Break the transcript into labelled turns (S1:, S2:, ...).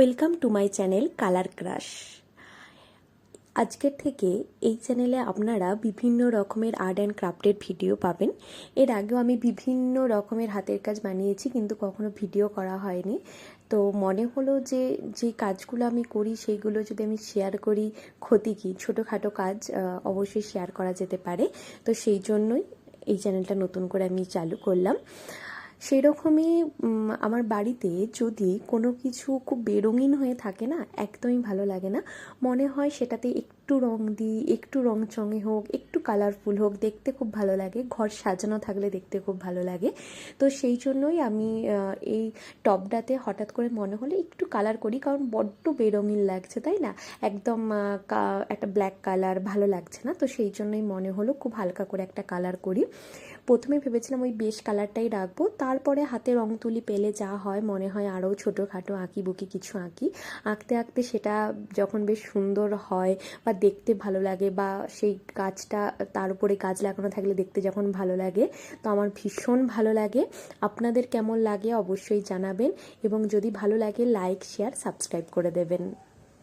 S1: Welcome to my channel colour crush. আজকের থেকে এই চ্যানেলে আপনারা বিভিন্ন রকমের আর্ট অ্যান্ড ক্রাফটের ভিডিও পাবেন। এর আগেও আমি বিভিন্ন রকমের হাতের কাজ বানিয়েছি, কিন্তু কখনো ভিডিও করা হয়নি। তো মনে হলো যে যে কাজগুলো আমি করি, সেইগুলো যদি আমি শেয়ার করি, ক্ষতি কী? ছোটোখাটো কাজ অবশ্যই শেয়ার করা যেতে পারে। তো সেই জন্যই এই চ্যানেলটা নতুন করে আমি চালু করলাম। সেই রকমই আমার বাড়িতে যদি কোনো কিছু খুব বেরঙিন হয়ে থাকে না, একদমই ভালো লাগে না। মনে হয় সেটাতে একটু রং দিই, একটু রং চঙে হোক, একটু কালারফুল হোক, দেখতে খুব ভালো লাগে। ঘর সাজানো থাকলে দেখতে খুব ভালো লাগে। তো সেই জন্যই আমি এই টবটাতে হঠাৎ করে মনে হলে একটু কালার করি, কারণ বড্ড বেরঙিন লাগছে, তাই না? একদম একটা ব্ল্যাক কালার ভালো লাগছে না। তো সেই জন্যই মনে হলো খুব হালকা করে একটা কালার করি। প্রথমে ভেবেছিলাম ওই বেশ কালারটাই রাখব। তারপরে হাতে রং তুলি পেলে যা হয়, মনে হয় আরও ছোটোখাটো আঁকি বুকি কিছু আঁকি। আঁকতে আঁকতে সেটা যখন বেশ সুন্দর হয় বা দেখতে ভালো লাগে বা সেই গাছটা, তার উপরে গাছ লাগানো থাকলে দেখতে যখন ভালো লাগে, তো আমার ভীষণ ভালো লাগে। আপনাদের কেমন লাগে অবশ্যই জানাবেন এবং যদি ভালো লাগে লাইক শেয়ার সাবস্ক্রাইব করে দেবেন।